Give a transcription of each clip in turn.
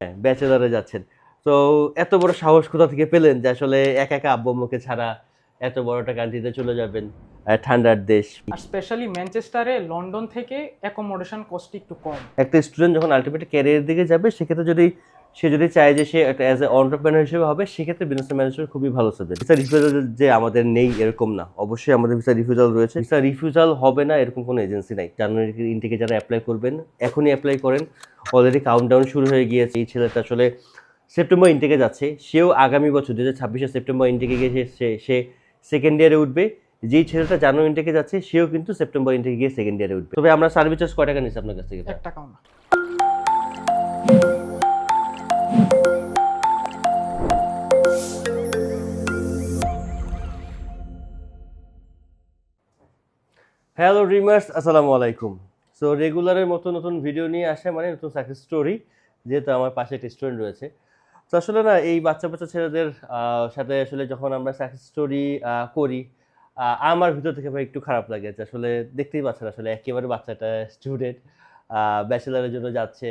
হ্যাঁ ব্যাচেলারে যাচ্ছেন। তো এত বড় সাহস কোথা থেকে পেলেন যে আসলে একা একা আব্বু মুখে ছাড়া এত বড়টা একটা কান্ট্রিতে চলে যাবেন? ঠান্ডার দেশ। আর স্পেশালি ম্যানচেস্টারে লন্ডন থেকে অ্যাকোমোডেশন কস্ট একটু কম। একটা স্টুডেন্ট যখন আলটিমেট ক্যারিয়ারের দিকে যাবে সেক্ষেত্রে যদি সে যদি চায় যে সে একটা অ্যাজ এ অন্টারপ্রেনার হিসেবে হবে, সেক্ষেত্রে বিজনেস ম্যানেজমেন্ট খুবই ভালো সাবজেক্ট ভিসা রিফিউজাল যে আমাদের নেই, এরকম না। অবশ্যই আমাদের ভিসা রিফিউজাল রয়েছে। ভিসা রিফিউজাল হবে না, এরকম কোনো এজেন্সি নাই। জানুয়ারি ইনটেকে যারা অ্যাপ্লাই করবেন, এখনই অ্যাপ্লাই করেন। অলরেডি কাউন্টডাউন শুরু হয়ে গিয়েছে। এই ছেলেটা আসলে সেপ্টেম্বর ইনটেকে যাচ্ছে। সেও আগামী বছর দু হাজার ছাব্বিশে সেপ্টেম্বর ইনটেকে গিয়ে সে- সে সেকেন্ড ইয়ারে উঠবে। যেই ছেলেটা জানুয়ারি ইনটেকে যাচ্ছে, সেও কিন্তু সেপ্টেম্বর ইনটেকে গিয়ে সেকেন্ড ইয়ারে উঠবে। তবে আমরা সার্ভিস চার্জ কয় টাকা নিচ্ছি আপনার কাছ থেকে এক হ্যালো ড্রিমার্স আসসালামু আলাইকুম সো রেগুলারের মতো নতুন ভিডিও নিয়ে আসে মানে নতুন সাকসেস স্টোরি যেহেতু আমার পাশে একটা স্টুডেন্ট রয়েছে। তো আসলে না, এই বাচ্চা বাচ্চা ছেলেদের সাথে আসলে যখন আমরা সাকসেস স্টোরি করি আমার ভিতর থেকে ভাই একটু খারাপ লাগে যে আসলে দেখতেই পাচ্ছেন আসলে একেবারে বাচ্চাটা স্টুডেন্ট ব্যাচেলারের জন্য যাচ্ছে।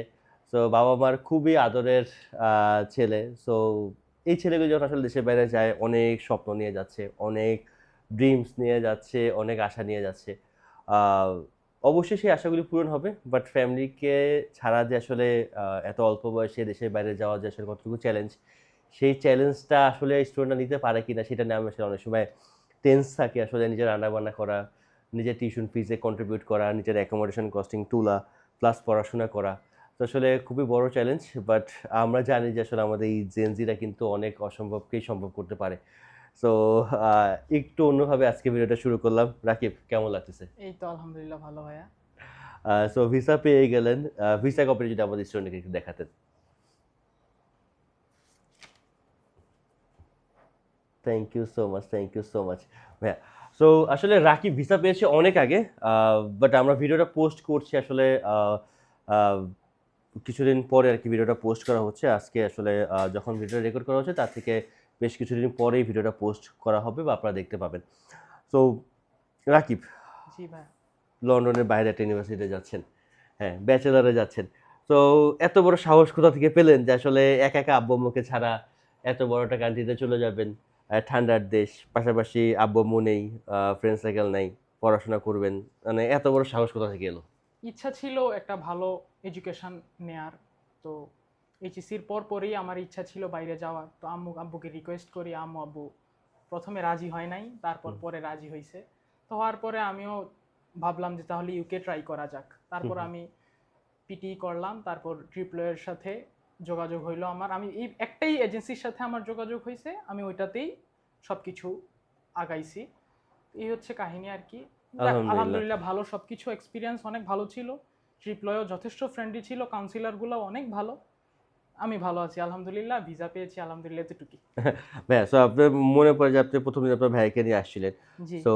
সো বাবা মার খুবই আদরের ছেলে। সো এই ছেলেগুলো যখন আসলে দেশের বাইরে যায়, অনেক স্বপ্ন নিয়ে যাচ্ছে, অনেক ড্রিমস নিয়ে যাচ্ছে, অনেক আশা নিয়ে যাচ্ছে। অবশ্যই সেই আশাগুলি পূরণ হবে বাট ফ্যামিলিকে ছাড়া যে আসলে এত অল্প বয়সে দেশের বাইরে যাওয়া যে আসলে কতটুকু চ্যালেঞ্জ সেই চ্যালেঞ্জটা আসলে স্টুডেন্টরা নিতে পারে কিনা সেটা নিয়ে আমি আসলে অনেক সময় টেন্স থাকে আসলে নিজের রান্নাবান্না করা, নিজের টিউশন ফিজে কন্ট্রিবিউট করা, নিজের অ্যাকোমোডেশন কস্টিং তোলা প্লাস পড়াশোনা করা। তো আসলে খুবই বড় চ্যালেঞ্জ বাট আমরা জানি যে আসলে আমাদের এই জেনজিরা কিন্তু অনেক অসম্ভবকেই সম্ভব করতে পারে। সো একটু অন্যভাবে আজকে ভিডিওটা শুরু করলাম। রাকিব কেমন লাগতেছে? এই তো আলহামদুলিল্লাহ ভালো ভাইয়া। সো ভিসা পেয়ে গেলেন। ভিসা কপি যদি আমাদের স্টুডেন্টকে একটু দেখাতেন। Thank you so much thank you so much ভাইয়া। সো আসলে রাকিব ভিসা পেয়েছে অনেক আগে বাট আমরা ভিডিওটা পোস্ট করছি আসলে কিছুদিন পরে আর কি ভিডিওটা পোস্ট করা হচ্ছে। আজকে আসলে যখন ভিডিওটা রেকর্ড করা হচ্ছে তার থেকে বেশ কিছুদিন পরেই ভিডিওটা পোস্ট করা হবে বা আপনারা দেখতে পাবেন। তো রাকিব লন্ডনের বাইরে একটা ইউনিভার্সিটিতে যাচ্ছেন। হ্যাঁ ব্যাচেলারে যাচ্ছেন। তো এত বড় সাহস কোথা থেকে পেলেন যে আসলে একা একা আব্বু আম্মুকে ছাড়া এত বড় একটা কান্ট্রিতে চলে যাবেন? ঠান্ডার দেশ পাশাপাশি আব্বু আম্মু নেই ফ্রেন্ড সার্কেল নাই পড়াশোনা করবেন। মানে এত বড় সাহস কোথা থেকে এলো? ইচ্ছা ছিল একটা ভালো এডুকেশন নেয়ার। তো এইচএসির পর পরেই আমার ইচ্ছা ছিল বাইরে যাওয়ার। তো আম্মু আব্বুকে রিকোয়েস্ট করি আম্মু আব্বু প্রথমে রাজি হয় নাই তারপর পরে রাজি হয়েছে তো হওয়ার পরে আমিও ভাবলাম যে তাহলে ইউকে ট্রাই করা যাক। তারপর আমি পিটি করলাম তারপর ট্রিপলয়ের সাথে যোগাযোগ হইল আমার। আমি এই একটাই এজেন্সির সাথে আমার যোগাযোগ হয়েছে আমি ওইটাতেই সব কিছু আগাইছি। এই হচ্ছে কাহিনী আর কি। আলহামদুলিল্লাহ। ভালো সব কিছু এক্সপিরিয়েন্স অনেক ভালো ছিল। ট্রিপলয়ও যথেষ্ট ফ্রেন্ডলি ছিল কাউন্সিলরগুলো অনেক ভালো। আমি ভালো আছি আলহামদুলিল্লাহ ভিসা পেয়েছি আলহামদুলিল্লাহ এতটুকুই। ভাইয়া সো আপনার মনে পড়ে যে আপনি প্রথম দিন আপনার ভাইকে নিয়ে আসছিলেন। সো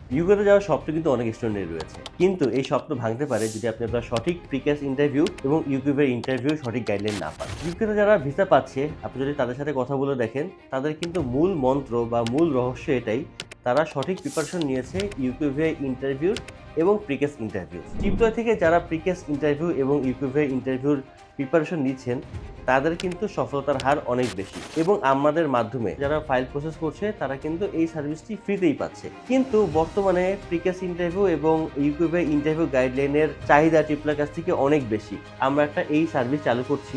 ইউকেতে যাওয়ার স্বপ্ন কিন্তু অনেক স্টুডেন্টের রয়েছে। কিন্তু এই স্বপ্ন ভাঙতে পারে যদি আপনি আপনার সঠিক প্রিকাস ইন্টারভিউ এবং ইউকিউবের ইন্টারভিউ সঠিক গাইডলাইন না পান। ইউকেতে যারা ভিসা পাচ্ছে আপনি যদি তাদের সাথে কথা বলে দেখেন তাদের কিন্তু মূল মন্ত্র বা মূল রহস্য এটাই তারা সঠিক প্রিপারেশন নিয়েছে ইউকিউভে ইন্টারভিউ এবং প্রিকেস ইন্টারভিউ টিপটয় থেকে যারা প্রিকেস ইন্টারভিউ এবং ইউকিউভে ইন্টারভিউর প্রিপারেশন নিচ্ছেন, তাদের কিন্তু সফলতার হার অনেক বেশি। এবং আমাদের মাধ্যমে যারা ফাইল প্রসেস করছে, তারা কিন্তু এই সার্ভিসটি ফ্রিতেই পাচ্ছে। কিন্তু বর্তমানে প্রিকেস ইন্টারভিউ এবং ইউকিউবে ইন্টারভিউ গাইডলাইনের চাহিদা ট্রিপলার কাছ থেকে অনেক বেশি। আমরা একটা এই সার্ভিস চালু করছি।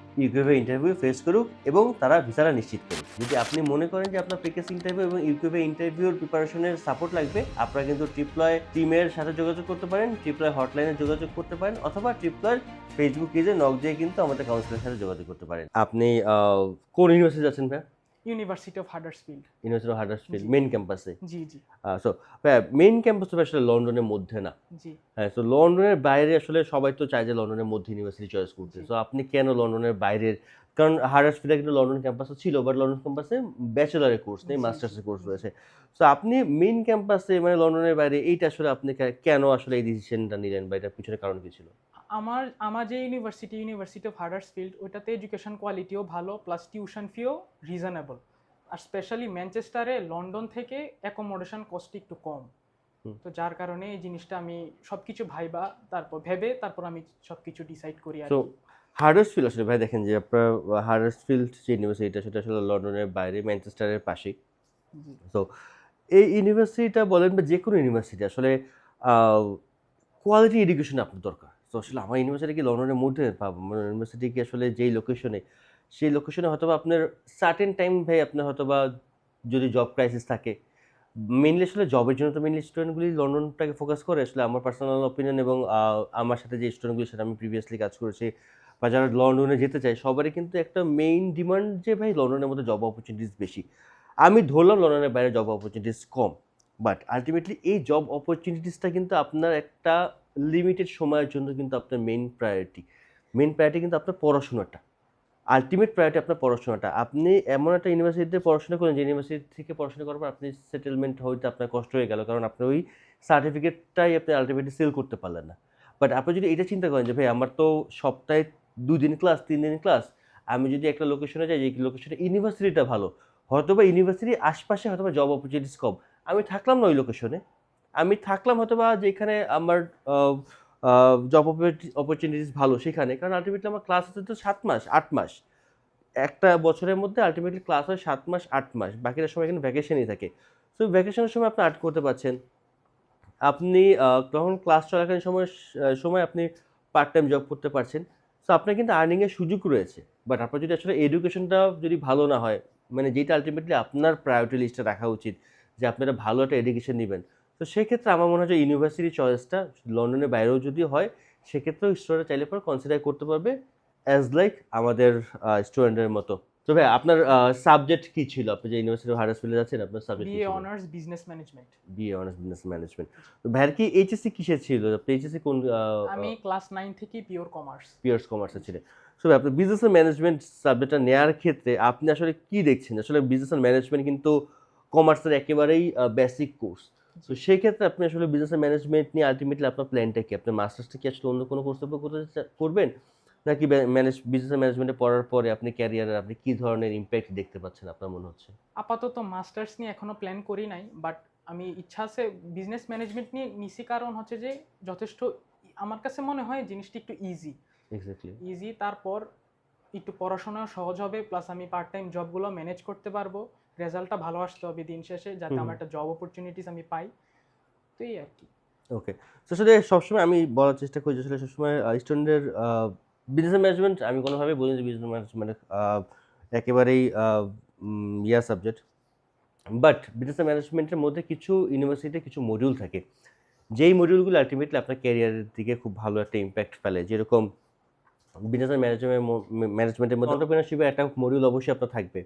ইউকিউবে ইন্টারভিউ ফেস করুক এবং তারা ভিসাটা নিশ্চিত করুক যদি আপনি মনে করেন যে আপনার প্রিকেস ইন্টারভিউ এবং ইউকিউবে ইন্টারভিউর প্রিপারেশনের সাপোর্ট লাগবে, আপনারা কিন্তু ট্রিপ্লয় টিমের সাথে যোগাযোগ করতে পারেন ট্রিপ্লয় হটলাইনে যোগাযোগ করতে পারেন, অথবা ট্রিপ্লয় ফেসবুক পেজে নক দিয়ে কিন্তু আমাদের কাউন্সিলের সাথে যোগাযোগ করতে পারেন। আপনি কোন ইউনিভার্সিটি যাচ্ছেন ভাই university of Huddersfield university of Huddersfield main ক্যাম্পাসে জি জি। সো মেইন ক্যাম্পাস তো আসলে লন্ডনের মধ্যে না। জি। হ্যাঁ তো লন্ডনের বাইরে আসলে সবাই তো চায় যে লন্ডনের মধ্যে ইউনিভার্সিটি চয়েস করতে। সো আপনি কেন লন্ডনের বাইরের কারণ হার্ডার্সফিল্ডে কিন্তু লন্ডন ক্যাম্পাসে ছিল বাট লন্ডন ক্যাম্পাসে ব্যাচেলারের কোর্স নেই মাস্টার্সের কোর্স রয়েছে। সো আপনি মেইন ক্যাম্পাসে মানে লন্ডনের বাইরে এইটা আসলে আপনি কেন আসলে এই ডিসিশনটা নিলেন বা এটার পিছনে কারণ কি ছিল? আমার আমার যে ইউনিভার্সিটি ইউনিভার্সিটি অফ হাডার্সফিল্ড ওইটাতে এডুকেশন কোয়ালিটিও ভালো প্লাস টিউশন ফিও রিজনেবল আর স্পেশালি ম্যানচেস্টারে লন্ডন থেকে অ্যাকোমোডেশন কস্ট একটু কম। তো যার কারণে এই জিনিসটা আমি সবকিছু ভাইবা তারপর ভেবে তারপর আমি সবকিছু ডিসাইড করি আর। হার্ডার্সফিল্ড আসলে ভাই দেখেন যে আপনার হার্ডার্সফিল্ড যে ইউনিভার্সিটিটা সেটা আসলে লন্ডনের বাইরে ম্যানচেস্টারের পাশেই। তো এই ইউনিভার্সিটিটা বলেন বা যে কোনো ইউনিভার্সিটি আসলে কোয়ালিটি এডুকেশন আপনার দরকার। তো আসলে আমার ইউনিভার্সিটি কি লন্ডনের মধ্যে বা ইউনিভার্সিটি কি আসলে যেই লোকেশনে সেই লোকেশনে হয়তো বা আপনার সার্টেন টাইম ভাই আপনার হয়তো বা যদি জব ক্রাইসিস থাকে মেনলি আসলে জবের জন্য তো মেনলি স্টুডেন্টগুলি লন্ডনটাকে ফোকাস করে। আসলে আমার পার্সোনাল অপিনিয়ন এবং আমার সাথে যে স্টুডেন্টগুলির সাথে আমি প্রিভিয়াসলি কাজ করেছি বা যারা লন্ডনে যেতে চায়, সবারই কিন্তু একটা মেইন ডিমান্ড যে ভাই লন্ডনের মধ্যে জব অপরচুনিটিস বেশি। আমি ধরলাম লন্ডনের বাইরে জব অপরচুনিটিস কম বাট আলটিমেটলি এই জব অপরচুনিটিসটা কিন্তু আপনার একটা লিমিটেড সময়ের জন্য কিন্তু আপনার মেইন প্রায়োরিটি মেইন প্রায়োরিটি কিন্তু আপনার পড়াশোনাটা। আলটিমেট প্রায়োরিটি আপনার পড়াশোনাটা। আপনি এমন একটা ইউনিভার্সিটিতে পড়াশোনা করেন যে ইউনিভার্সিটি থেকে পড়াশোনা করার পর আপনি সেটেলমেন্ট হইতে আপনার কষ্ট হয়ে গেল, কারণ আপনার ওই সার্টিফিকেটটাই আপনি আলটিমেটলি সেল করতে পারলেন না। বাট আপনি যদি এটা চিন্তা করেন যে, ভাই, আমার তো সপ্তাহে দুই দিন ক্লাস তিন দিন ক্লাস আমি যদি একটা লোকেশনে যাই, যে লোকেশনে ইউনিভার্সিটিটা ভালো হয়তো বা ইউনিভার্সিটির আশপাশে হয়তো বা জব অপরচুনিটিস কম। আমি থাকলাম না ওই লোকেশনে আমি থাকলাম হয়তো বা যেখানে আমার জব অপরচুনিটিস ভালো সেখানে। কারণ আলটিমেটলি আমার ক্লাস হচ্ছে তো সাত মাস, আট মাস। একটা বছরের মধ্যে আলটিমেটলি ক্লাস হয় সাত মাস, আট মাস। বাকিটা সময় এখানে ভ্যাকেশনই থাকে। সো ভ্যাকেশনের সময় আপনি আর্ট করতে পারছেন। আপনি তখন ক্লাস চলাকালীন সময় সময় আপনি পার্ট টাইম জব করতে পারছেন। সো আপনার কিন্তু আর্নিংয়ের সুযোগ রয়েছে। বাট আপনার যদি আসলে এডুকেশনটা যদি ভালো না হয় মানে যেটা আলটিমেটলি আপনার প্রায়োরিটি লিস্টে রাখা উচিত, যে আপনারা ভালো একটা এডুকেশন নেবেন। তো সেক্ষেত্রে আমার মনে হয় যে ইউনিভার্সিটি চয়েসটা লন্ডনের বাইরেও যদি হয় সেক্ষেত্রেও স্টুডেন্ট চাইলে পর কনসিডার করতে পারবে অ্যাজ লাইক আমাদের স্টুডেন্টের মতো। তো ভাই আপনার সাবজেক্ট কি ছিল? আপনি যে ইউনিভার্সিটি অফ হার্ডার্সফিল্ডে যাচ্ছেন আপনার subject BA honours business management BA honours business management তো ভাইয়ের কি এইচএসসি কিসের ছিল? আপনি এইচএসসি কোন আমি ক্লাস নাইন থেকে পিওর কমার্স পিয়ার্স কমার্সে ছিলেন। সো আপনি বিজনেস ম্যানেজমেন্ট সাবজেক্টটা নেওয়ার ক্ষেত্রে আপনি আসলে কি দেখছেন? আসলে বিজনেস ম্যানেজমেন্ট কিন্তু কমার্সের একেবারেই বেসিক কোর্স তো সেই ক্ষেত্রে আপনি আসলে বিজনেস ম্যানেজমেন্ট নিয়ে আলটিমেটলি আপনার প্ল্যানটা কি? আপনার মাস্টার্সটা কি আসলে অন্য কোনো কর্তব্য করতে করবেন? নাকি ম্যানেজ বিজনেস ম্যানেজমেন্টে পড়ার পরে আপনি ক্যারিয়ারে আপনি কি ধরনের ইম্প্যাক্ট দেখতে পাচ্ছেন আপনার মনে হচ্ছে? আপাতত মাস্টার্স নিয়ে এখনও প্ল্যান করি নাই বাট আমি ইচ্ছা আছে বিজনেস ম্যানেজমেন্ট নিয়ে নিছি কারণ হচ্ছে যে যথেষ্ট আমার কাছে মনে হয় জিনিসটি একটু ইজি এক্স্যাক্টলি ইজি তারপর একটু পড়াশোনাও সহজ হবে প্লাস আমি পার্ট টাইম জবগুলো ম্যানেজ করতে পারব। রেজাল্টটা ভালো আসতে হবে দিন শেষে যাতে। আমার একটা জব অপরচুনিটিস আমি পাই। তো এই আর কি ওকে তো আসলে সবসময় আমি বলার চেষ্টা করি যে আসলে সবসময় স্টুডেন্টের বিজনেস ম্যানেজমেন্ট আমি কোনোভাবেই বলি যে বিজনেস ম্যানেজমেন্ট একেবারেই আহ, উম, ইয়া সাবজেক্ট বাট বিজনেস ম্যানেজমেন্টের মধ্যে কিছু ইউনিভার্সিটিতে কিছু মডিউল থাকে। যেই মডিউলগুলো আলটিমেটলি আপনার ক্যারিয়ারের দিকে খুব ভালো একটা ইম্প্যাক্ট ফেলে। যেরকম বিজনেস ম্যানেজমেন্ট ম্যানেজমেন্টের মধ্যে অন্টারপ্রিনারশিপের একটা মডিউল অবশ্যই আপনার থাকবে।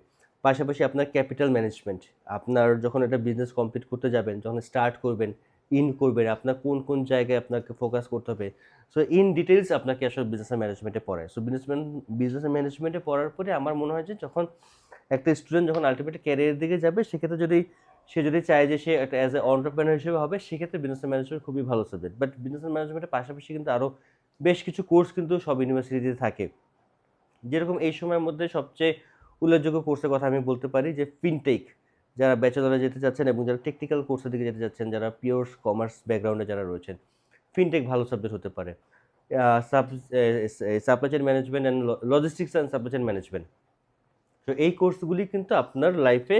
পাশাপাশি আপনার ক্যাপিটাল ম্যানেজমেন্ট আপনার যখন একটা বিজনেস কমপ্লিট করতে যাবেন, যখন স্টার্ট করবেন ইন করবেন, আপনার কোন কোন জায়গায় আপনাকে ফোকাস করতে হবে সো ইন ডিটেলস আপনাকে আসলে বিজনেস ম্যানেজমেন্টে পড়ায়। সো বিজনেস বিজনেস ম্যানেজমেন্টে পড়ার পরে আমার মনে হয় যে যখন একটা স্টুডেন্ট যখন আলটিমেট ক্যারিয়ারের দিকে যাবে, সেক্ষেত্রে যদি, সে যদি চায় যে সে একটা অ্যাজ এ অন্টারপ্রেনার হিসেবে হবে, সেক্ষেত্রে বিজনেস ম্যানেজমেন্ট খুবই ভালো সাবজেক্ট বাট বিজনেস ম্যানেজমেন্টের পাশাপাশি কিন্তু আরও বেশ কিছু কোর্স কিন্তু সব ইউনিভার্সিটিতে থাকে। যেরকম এই সময়ের মধ্যে সবচেয়ে উল্লেখযোগ্য কোর্সের কথা আমি বলতে পারি যে ফিনটেক যারা ব্যাচেলরে যেতে চাচ্ছেন এবং যারা টেকনিক্যাল কোর্সের দিকে যেতে চাচ্ছেন, যারা পিওর কমার্স ব্যাকগ্রাউন্ডে যারা রয়েছেন ফিনটেক ভালো সাবজেক্ট হতে পারে। Supply chain management and logistics and supply chain management তো এই কোর্সগুলি কিন্তু আপনার লাইফে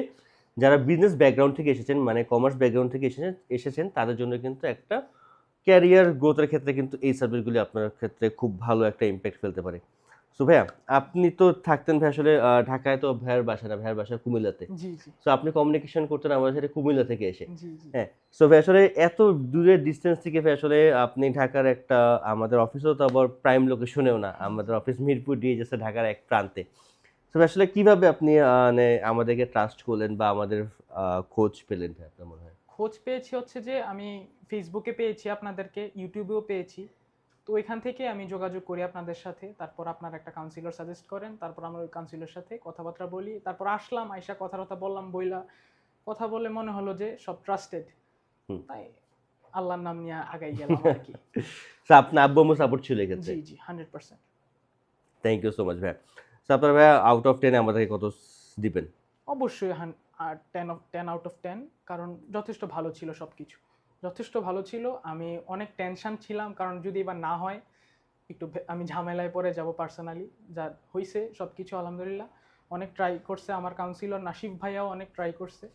যারা বিজনেস ব্যাকগ্রাউন্ড থেকে এসেছেন মানে কমার্স ব্যাকগ্রাউন্ড থেকে এসেছেন এসেছেন, তাদের জন্য কিন্তু একটা ক্যারিয়ার গ্রোথের ক্ষেত্রে কিন্তু এই সাবজেক্টগুলি আপনার ক্ষেত্রে খুব ভালো একটা ইম্প্যাক্ট ফেলতে পারে। সো ভাইয়া আপনি তো থাকতেন ভাই আসলে ঢাকায় তো ভাইয়ের বাসা না ভাইয়ের বাসা কুমিল্লাতে। সো আপনি কমিউনিকেশন করতেন আমাদের সাথে কুমিল্লা থেকে এসে। হ্যাঁ সো ভাই আসলে এত দূরের ডিস্টেন্স থেকে ভাই আসলে আপনি ঢাকার একটা আমাদের অফিসও তো আবার প্রাইম লোকেশনেও না আমাদের অফিস মিরপুর দিয়ে যাচ্ছে ঢাকার এক প্রান্তে। তো তো আসলে কীভাবে আপনি মানে আমাদেরকে ট্রাস্ট করলেন বা আমাদের খোঁজ পেলেন ভাই আপনার মনে হয়? খোঁজ পেয়েছি হচ্ছে যে আমি ফেসবুকে পেয়েছি আপনাদেরকে ইউটিউবেও পেয়েছি। তো এখান থেকে আমি যোগাযোগ করি আপনাদের সাথে তারপর আপনার একটা কাউন্সিলর সাজেস্ট করেন তারপর আমরা ওই কাউন্সিলর সাথে কথাবার্তা বলি তারপর আসলাম আইসা কথা কথা বললাম বইলা কথা বলে মনে হলো যে সব ট্রাস্টেড তাই আল্লাহর নাম নিয়ে আগাই গেলাম আর কি। আপনার আব্বু আম্মু সাপোর্ট ছিল এক্ষেত্রে জি জি hundred percent thank you so much ভাই আপনার ভাইয়া আউট অফ টেনে আমাদেরকে কত দিবেন? অবশ্যই ten of ten out of ten কারণ যথেষ্ট ভালো ছিল সব কিছু যথেষ্ট ভালো ছিল। আমি অনেক টেনশন ছিলাম, কারণ যদি এবার না হয়, একটু আমি ঝামেলায় পড়ে যাব পার্সোনালি যা হয়েছে সব কিছু আলহামদুলিল্লাহ। অনেক ট্রাই করছে আমার কাউন্সিলর নাসিফ ভাইয়াও অনেক ট্রাই করছে।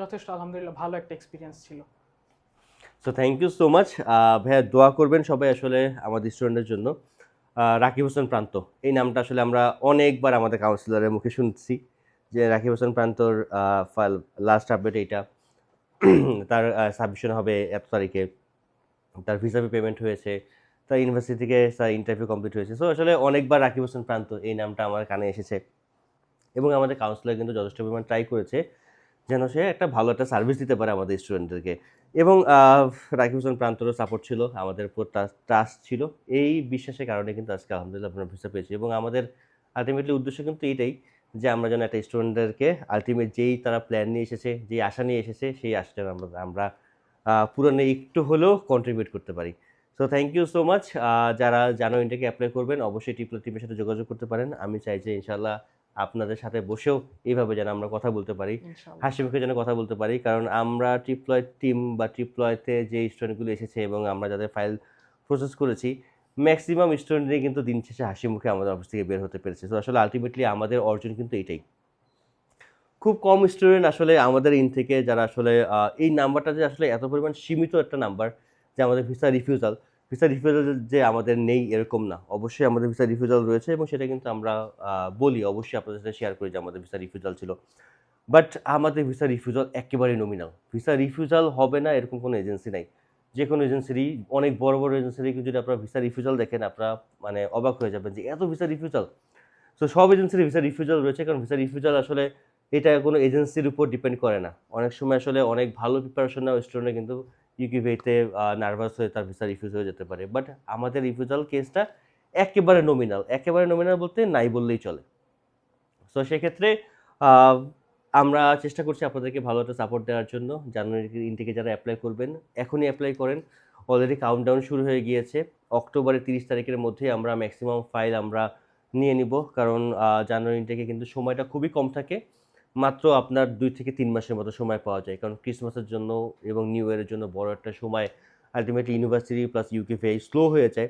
যথেষ্ট আলহামদুলিল্লাহ ভালো একটা এক্সপিরিয়েন্স ছিল। So thank you so much ভাইয়া দোয়া করবেন সবাই আসলে আমাদের স্টুডেন্টের জন্য। রাকিব হোসেন প্রান্ত, এই নামটা আসলে আমরা অনেকবার আমাদের কাউন্সিলরের মুখে শুনছি যে রাকিব হোসেন প্রান্তর লাস্ট আপডেট এইটা। তার সাবমিশন হবে এত তারিখে। তার ভিসা পেমেন্ট হয়েছে। তার ইউনিভার্সিটি থেকে তার ইন্টারভিউ কমপ্লিট হয়েছে। সো আসলে অনেকবার রাকিব হোসেন প্রান্ত এই নামটা আমার কানে এসেছে। এবং আমাদের কাউন্সিলর কিন্তু যথেষ্ট পরিমাণ ট্রাই করেছে যেন সে একটা ভালো একটা সার্ভিস দিতে পারে আমাদের স্টুডেন্টদেরকে এবং রাকিব হোসেন প্রান্তরও সাপোর্ট ছিল, আমাদের উপর ট্রাস্ট ছিল। এই বিশ্বাসের কারণে কিন্তু আজকে আলহামদুলিল্লাহ আপনার ভিসা পেয়েছি। এবং আমাদের আলটিমেটলি উদ্দেশ্য কিন্তু এইটাই যে আমরা যেন একটা স্টুডেন্টদেরকে আলটিমেট যেই তারা প্ল্যান নিয়ে এসেছে যেই আশা নিয়ে এসেছে সেই আশাটা আমরা আমরা আহ, একটু হলেও কন্ট্রিবিউট করতে পারি। So thank you so much যারা জানো ইন্টাকে অ্যাপ্লাই করবেন অবশ্যই টিপলো টিমের সাথে যোগাযোগ করতে পারেন। আমি চাই যে ইনশাল্লাহ আপনাদের সাথে বসেও এইভাবে যেন আমরা কথা বলতে পারি। হাসি মুখে যেন কথা বলতে পারি। কারণ আমরা ট্রিপ্লয় টিম বা ট্রিপ্লয়তে যে স্টুডেন্টগুলো এসেছে এবং আমরা যাদের ফাইল প্রসেস করেছি ম্যাক্সিমাম স্টুডেন্টই কিন্তু দিন শেষে হাসি মুখে আমাদের অফিস থেকে বের হতে পেরেছে। তো আসলে আলটিমেটলি আমাদের অর্জন কিন্তু এটাই। খুব কম স্টুডেন্ট আসলে আমাদের ইন থেকে যারা আসলে এই নাম্বারটা যে আসলে এত পরিমাণ সীমিত একটা নাম্বার যে আমাদের ভিসা রিফিউজাল ভিসা রিফিউজাল যে আমাদের নেই এরকম না। অবশ্যই আমাদের ভিসা রিফিউজাল রয়েছে এবং সেটা কিন্তু আমরা বলি। অবশ্যই আপনাদের সাথে শেয়ার করি যে আমাদের ভিসা রিফিউজাল ছিল। বাট আমাদের ভিসা রিফিউজাল একেবারেই নমিনাল ভিসা রিফিউজাল হবে না এরকম কোনো এজেন্সি নাই। যে কোনো এজেন্সিরই অনেক বড় বড় এজেন্সিরই যদি আপনারা ভিসা রিফিউজাল দেখেন, আপনারা মানে অবাক হয়ে যাবেন যে এত ভিসা রিফিউজাল সো সব এজেন্সির ভিসা রিফিউজাল রয়েছে, কারণ ভিসা রিফিউজাল আসলে এটা কোনো এজেন্সির উপর ডিপেন্ড করে না। অনেক সময় আসলে অনেক ভালো প্রিপারেশন নেওয়া স্টুডেন্ট কিন্তু ইউকিভিতে নার্ভাস হয়ে তার ভিসা রিফিউজ হয়ে যেতে পারে। বাট আমাদের রিফিউজাল কেসটা একেবারে নমিনাল একেবারে নমিনাল বলতে নাই বললেই চলে। সো সেক্ষেত্রে আমরা চেষ্টা করছি আপনাদেরকে ভালো একটা সাপোর্ট দেওয়ার জন্য। জানুয়ারি ইনটেকে যারা অ্যাপ্লাই করবেন, এখনই অ্যাপ্লাই করেন। অলরেডি কাউন্টডাউন শুরু হয়ে গিয়েছে। অক্টোবরের তিরিশ তারিখের মধ্যে আমরা ম্যাক্সিমাম ফাইল আমরা নিয়ে নিব। কারণ জানুয়ারি ইনটেকে কিন্তু সময়টা খুবই কম থাকে। মাত্র আপনার দুই থেকে তিন মাসের মতো সময় পাওয়া যায়। কারণ ক্রিসমাসের জন্য এবং নিউ ইয়ারের জন্য বড় একটা সময় আলটিমেটলি ইউনিভার্সিটি প্লাস ইউকে ফে স্লো হয়ে যায়।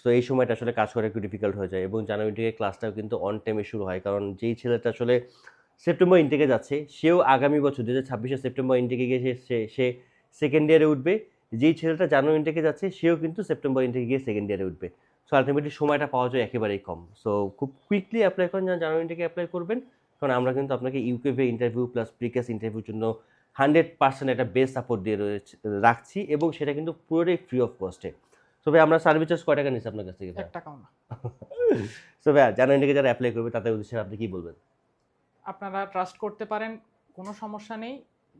সো এই সময়টা আসলে কাজ করা একটু ডিফিকাল্ট হয়ে যায়। এবং জানুয়ারি থেকে ক্লাসটাও কিন্তু অন টাইমে শুরু হয়। কারণ যেই ছেলেটা আসলে সেপ্টেম্বর ইনটেকে যাচ্ছে। সেও আগামী বছর দু হাজার ছাব্বিশে সেপ্টেম্বর ইনটেকে গিয়ে সে- সে সেকেন্ড ইয়ারে উঠবে। যেই ছেলেটা জানুয়ারি ইনটেকে যাচ্ছে সেও কিন্তু সেপ্টেম্বর ইনটেকে গিয়ে সেকেন্ড ইয়ারে উঠবে। সো আলটিমেটলি সময়টা পাওয়া যায় একেবারেই কম। সো খুব কুইকলি অ্যাপ্লাই করেন যারা জানুয়ারি ইনটেকে অ্যাপ্লাই করবেন। কারণ আমরা কিন্তু আপনাকে ইউকেভে ইন্টারভিউ প্লাস প্রিকাস ইন্টারভিউর জন্য হান্ড্রেড পার্সেন্ট একটা বেস্ট সাপোর্ট দিয়ে রয়েছে রাখছি এবং সেটা কিন্তু পুরোটাই ফ্রি অফ কস্টে সো ভাই আমরা সার্ভিস চার্জ কয় টাকা নিচ্ছি আপনার কাছ থেকে ভাই এক টাকাও না। সো ভাই জানুয়ারি থেকে যারা অ্যাপ্লাই করবে তাদের উদ্দেশ্যে আপনি কি বলবেন? আপনারা ট্রাস্ট করতে পারেন, কোনো সমস্যা নেই।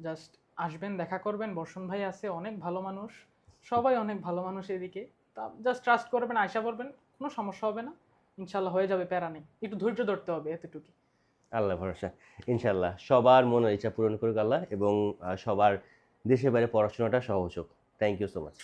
জাস্ট আসবেন, দেখা করবেন। বর্ষণ ভাই আছে, অনেক ভালো মানুষ। সবাই অনেক ভালো মানুষ এদিকে। তা জাস্ট ট্রাস্ট করবেন আশা করবেন কোনো সমস্যা হবে না। ইনশাল্লাহ হয়ে যাবে প্যারা নেই। একটু ধৈর্য ধরতে হবে এতটুকু। আল্লাহ ভরসা। ইনশাল্লাহ, সবার মনের ইচ্ছা পূরণ করুক আল্লাহ এবং সবার দেশের বাইরে পড়াশোনাটা সহজ হোক। Thank you so much